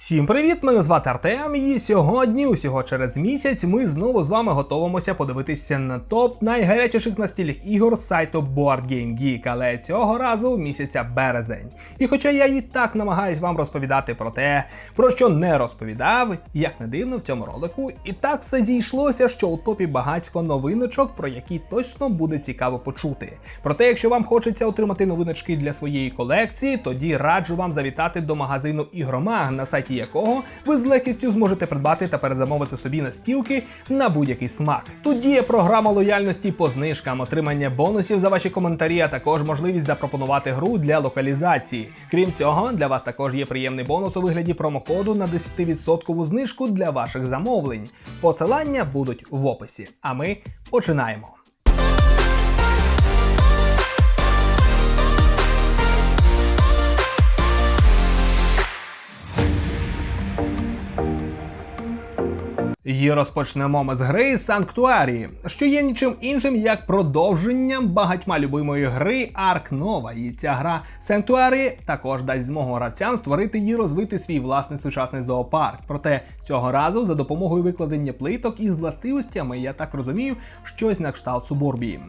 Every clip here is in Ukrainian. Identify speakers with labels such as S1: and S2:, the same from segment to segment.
S1: Всім привіт! Мене звати Артем, і сьогодні, усього через місяць, ми знову з вами готуємося подивитися на топ найгарячіших настільних ігор з сайту Board Game але цього разу місяця березень. І хоча я і так намагаюсь вам розповідати про те, про що не розповідав, як не дивно в цьому ролику, і так все зійшлося, що у топі багатько новиночок, про які точно буде цікаво почути. Проте, якщо вам хочеться отримати новиночки для своєї колекції, тоді раджу вам завітати до магазину Ігромаг на сайті якого ви з легкістю зможете придбати та перезамовити собі настілки на будь-який смак. Тут діє програма лояльності по знижкам, отримання бонусів за ваші коментарі, а також можливість запропонувати гру для локалізації. Крім цього, для вас також є приємний бонус у вигляді промокоду на 10% знижку для ваших замовлень. Посилання будуть в описі. А ми починаємо. І розпочнемо ми з гри Санктуарії, що є нічим іншим як продовженням багатьма любимої гри Арк Нова. І ця гра Санктуарії також дасть змогу гравцям створити і розвити свій власний сучасний зоопарк. Проте цього разу за допомогою викладення плиток із властивостями, я так розумію, щось на кшталт суборбії.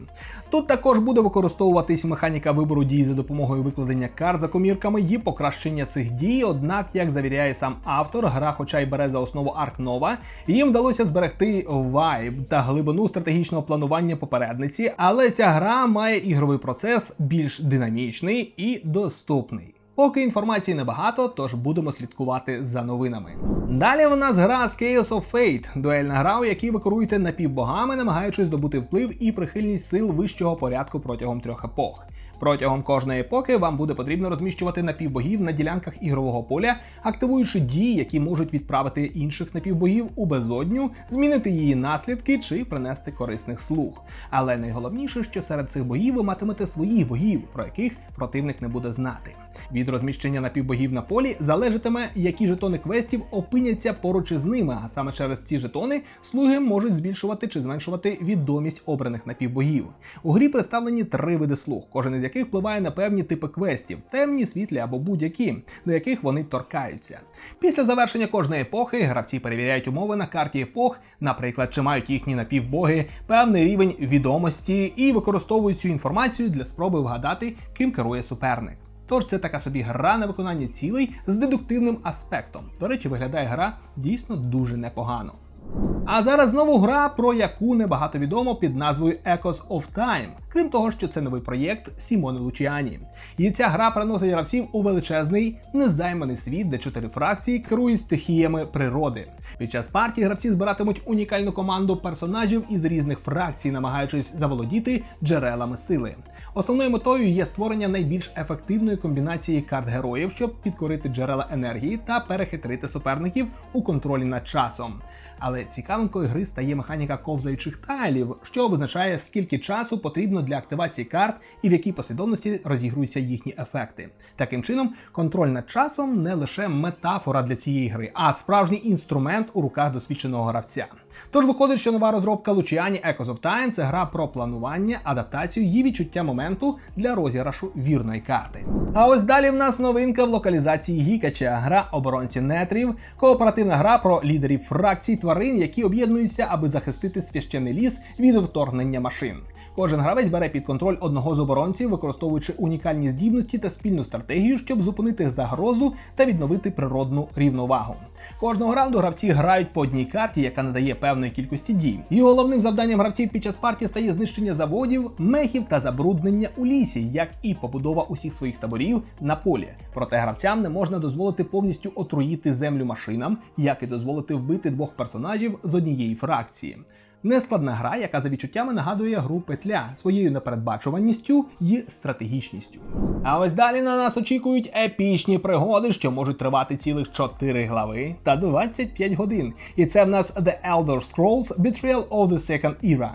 S1: Тут також буде використовуватись механіка вибору дій за допомогою викладення карт за комірками і покращення цих дій. Однак, як завіряє сам автор, гра, хоча й бере за основу Арк Нова, їм вдалося зберегти вайб та глибину стратегічного планування попередниці, але ця гра має ігровий процес більш динамічний і доступний. Поки інформації небагато, тож будемо слідкувати за новинами. Далі в нас гра Scales of Fate, дуельна гра, у якій ви керуєте напівбогами, намагаючись здобути вплив і прихильність сил вищого порядку протягом трьох епох. Протягом кожної епохи вам буде потрібно розміщувати напівбогів на ділянках ігрового поля, активуючи дії, які можуть відправити інших напівбогів у безодню, змінити її наслідки чи принести корисних слуг. Але найголовніше, що серед цих богів ви матимете своїх богів, про яких противник не буде знати. Від розміщення напівбогів на полі залежатиме, які жетони квестів опиняться поруч із ними, а саме через ці жетони слуги можуть збільшувати чи зменшувати відомість обраних напівбогів. У грі представлені три види слуг, кожен із яких впливає на певні типи квестів, темні, світлі або будь-які, до яких вони торкаються. Після завершення кожної епохи гравці перевіряють умови на карті епох, наприклад, чи мають їхні напівбоги певний рівень відомості і використовують цю інформацію для спроби вгадати, ким керує суперник. Тож це така собі гра на виконання цілей з дедуктивним аспектом. До речі, виглядає гра дійсно дуже непогано. А зараз знову гра, про яку небагато відомо під назвою Echoes of Time. Крім того, що це новий проєкт Сімони Лучіані. І ця гра приносить гравців у величезний незайманий світ, де чотири фракції керують стихіями природи. Під час партії гравці збиратимуть унікальну команду персонажів із різних фракцій, намагаючись заволодіти джерелами сили. Основною метою є створення найбільш ефективної комбінації карт героїв, щоб підкорити джерела енергії та перехитрити суперників у контролі над часом. Але цікавинкою гри стає механіка ковзаючих тайлів, що визначає, скільки часу потрібно для активації карт і в якій послідовності розігруються їхні ефекти. Таким чином, контроль над часом не лише метафора для цієї гри, а справжній інструмент у руках досвідченого гравця. Тож виходить, що нова розробка Luciani Echoes of Time – це гра про планування, адаптацію і відчуття моменту для розіграшу вірної карти. А ось далі в нас новинка в локалізації Гікача, гра оборонці нетрів, кооперативна гра про лідерів фракцій тварин, які об'єднуються, аби захистити священний ліс від вторгнення машин. Кожен гравець бере під контроль одного з оборонців, використовуючи унікальні здібності та спільну стратегію, щоб зупинити загрозу та відновити природну рівновагу. Кожного раунду гравці грають по одній карті, яка надає певної кількості дій. І головним завданням гравців під час партії стає знищення заводів, мехів та забруднення у лісі, як і побудова усіх своїх таборів на полі. Проте гравцям не можна дозволити повністю отруїти землю машинам, як і дозволити вбити двох персонажів з однієї фракції. Нескладна гра, яка за відчуттями нагадує гру петля своєю непередбачуваністю і стратегічністю. А ось далі на нас очікують епічні пригоди, що можуть тривати цілих 4 глави та 25 годин. І це в нас The Elder Scrolls Betrayal of the Second Era.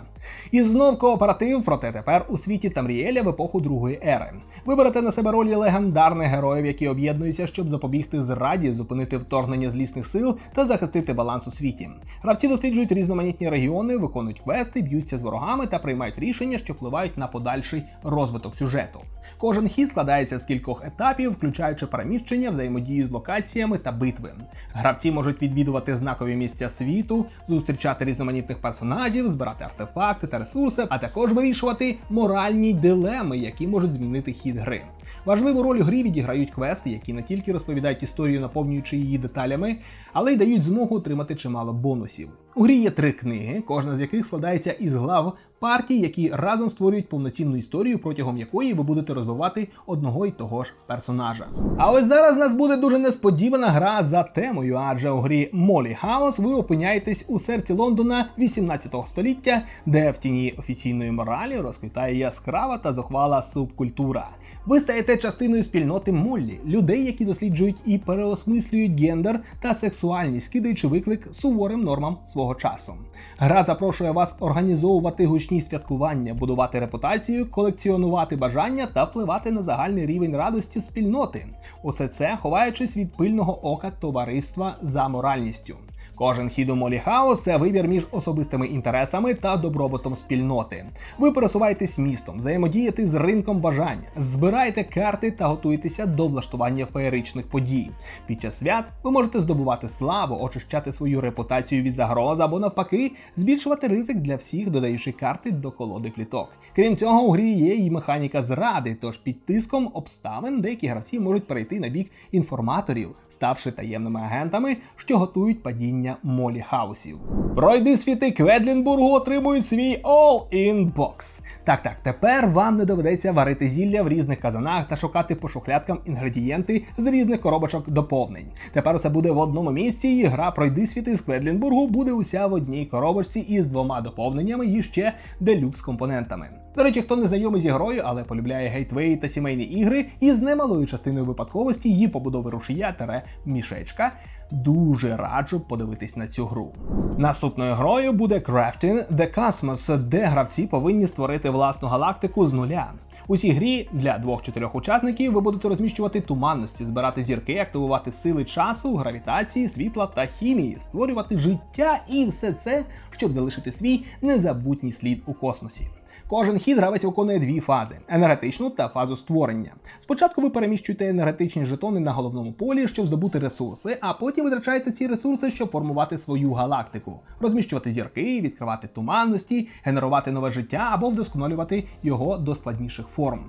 S1: І знов кооператив, проте тепер у світі Тамріеля в епоху другої ери. Виберете на себе ролі легендарних героїв, які об'єднуються, щоб запобігти зраді, зупинити вторгнення злісних сил та захистити баланс у світі. Гравці досліджують різноманітні регіони виконують квести, б'ються з ворогами та приймають рішення, що впливають на подальший розвиток сюжету. Кожен хід складається з кількох етапів, включаючи переміщення, взаємодію з локаціями та битви. Гравці можуть відвідувати знакові місця світу, зустрічати різноманітних персонажів, збирати артефакти та ресурси, а також вирішувати моральні дилеми, які можуть змінити хід гри. Важливу роль у грі відіграють квести, які не тільки розповідають історію, наповнюючи її деталями, але й дають змогу отримати чимало бонусів. У грі є три книги, кожна з яких складається із глав партій, які разом створюють повноцінну історію, протягом якої ви будете розвивати одного й того ж персонажа. А ось зараз у нас буде дуже несподівана гра за темою, адже у грі Молі Хаус ви опиняєтесь у серці Лондона 18 століття, де в тіні офіційної моралі розквітає яскрава та зухвала субкультура. Ви стаєте частиною спільноти Моллі, людей, які досліджують і переосмислюють гендер та сексуальність, кидаючи виклик суворим нормам свого часу. Гра запрошує вас організовувати гучні святкування, будувати репутацію, колекціонувати бажання та впливати на загальний рівень радості спільноти. Усе це ховаючись від пильного ока товариства за моральністю. Кожен хід у Молі Хаус – це вибір між особистими інтересами та добробутом спільноти. Ви пересуваєтесь містом, взаємодієте з ринком бажань, збираєте карти та готуєтеся до влаштування феєричних подій. Під час свят ви можете здобувати славу, очищати свою репутацію від загроз або навпаки збільшувати ризик для всіх, додаючи карти до колоди кліток. Крім цього, у грі є і механіка зради, тож під тиском обставин деякі гравці можуть перейти на бік інформаторів, ставши таємними агентами, що готують падіння молі хаусів. Пройди світи Кведлінбургу отримують свій All-in Box. Так, так, тепер вам не доведеться варити зілля в різних казанах та шукати по шухлядкам інгредієнти з різних коробочок доповнень. Тепер усе буде в одному місці, і гра Пройди світи з Кведлінбургу буде уся в одній коробочці із двома доповненнями і ще делюкс компонентами. До речі, хто не знайомий з грою, але полюбляє гейтвеї та сімейні ігри, із немалою частиною випадковості її побудови рушія тере мішечка. Дуже раджу подивитись на цю гру. Наступною грою буде Crafting the Cosmos, де гравці повинні створити власну галактику з нуля. У цій грі для двох-чотирьох учасників ви будете розміщувати туманності, збирати зірки, активувати сили часу, гравітації, світла та хімії, створювати життя і все це, щоб залишити свій незабутній слід у космосі. Кожен хід гравець виконує дві фази: енергетичну та фазу створення. Спочатку ви переміщуєте енергетичні жетони на головному полі, щоб здобути ресурси, а потім витрачаєте ці ресурси, щоб формувати свою галактику, розміщувати зірки, відкривати туманності, генерувати нове життя або вдосконалювати його до складніших форм.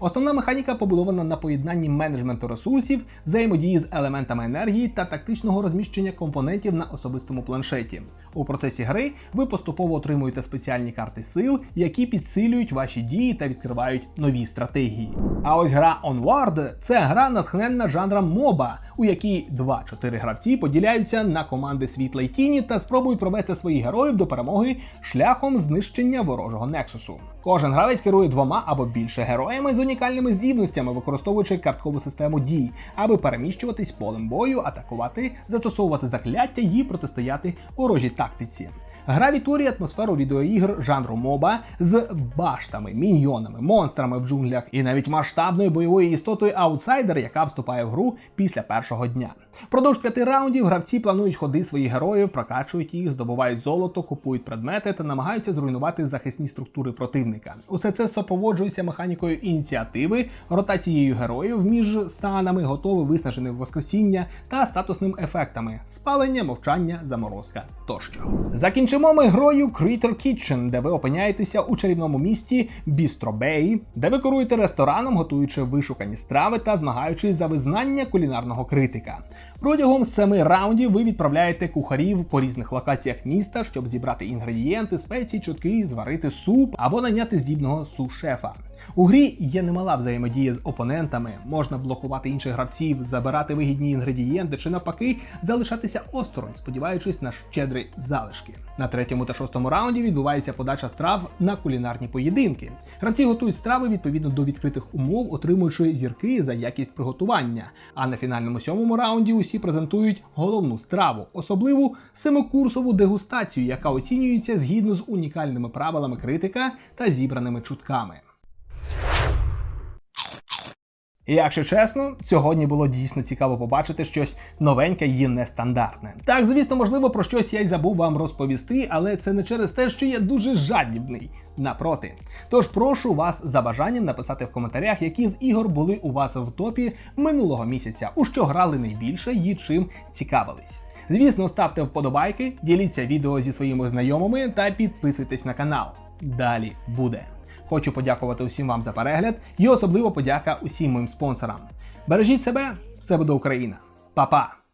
S1: Основна механіка побудована на поєднанні менеджменту ресурсів, взаємодії з елементами енергії та тактичного розміщення компонентів на особистому планшеті. У процесі гри ви поступово отримуєте спеціальні карти сил, які підсилюють ваші дії та відкривають нові стратегії. А ось гра Onward – це гра натхненна жанром моба, у якій 2-4 гравці поділяються на команди світла й тіні та спробують провести своїх героїв до перемоги шляхом знищення ворожого нексусу. Кожен гравець керує двома або більше героями з унікальними здібностями, використовуючи карткову систему дій, аби переміщуватись полем бою, атакувати, застосовувати закляття і протистояти ворожій тактиці. Гра відтворює атмосферу відеоігр жанру моба з баштами, міньйонами, монстрами в джунглях і навіть масштабною бойовою істотою аутсайдер, яка вступає в гру після першого дня. Впродовж п'яти раундів гравці планують ходи своїх героїв, прокачують їх, здобувають золото, купують предмети та намагаються зруйнувати захисні структури противника. Усе це супроводжується механікою ініціативи, ротацією героїв між станами, готове виснажене воскресіння та статусним ефектами спалення, мовчання, заморозка тощо. Закінчимо ми грою Critter Kitchen, де ви опиняєтеся у чарівному місті Bay, де ви керуєте рестораном, готуючи вишукані страви та змагаючись за визнання кулінарного критика. Протягом семи раундів ви відправляєте кухарів по різних локаціях міста, щоб зібрати інгредієнти, спеції, чутки, зварити суп або наняти здібного су-шефа. У грі є немала взаємодія з опонентами, можна блокувати інших гравців, забирати вигідні інгредієнти чи навпаки залишатися осторонь, сподіваючись на щедрі залишки. На третьому та шостому раунді відбувається подача страв на кулінарні поєдинки. Гравці готують страви відповідно до відкритих умов, отримуючи зірки за якість приготування. А на фінальному сьомому раунді усі презентують головну страву, особливу семикурсову дегустацію, яка оцінюється згідно з унікальними правилами критика та зібраними чутками. І якщо чесно, сьогодні було дійсно цікаво побачити щось новеньке і нестандартне. Так, звісно, можливо, про щось я й забув вам розповісти, але це не через те, що я дуже жадібний. Напроти. Тож прошу вас за бажанням написати в коментарях, які з ігор були у вас в топі минулого місяця, у що грали найбільше і чим цікавились. Звісно, ставте вподобайки, діліться відео зі своїми знайомими та підписуйтесь на канал. Далі буде. Хочу подякувати усім вам за перегляд і особливо подяка усім моїм спонсорам. Бережіть себе, все буде Україна. Па-па!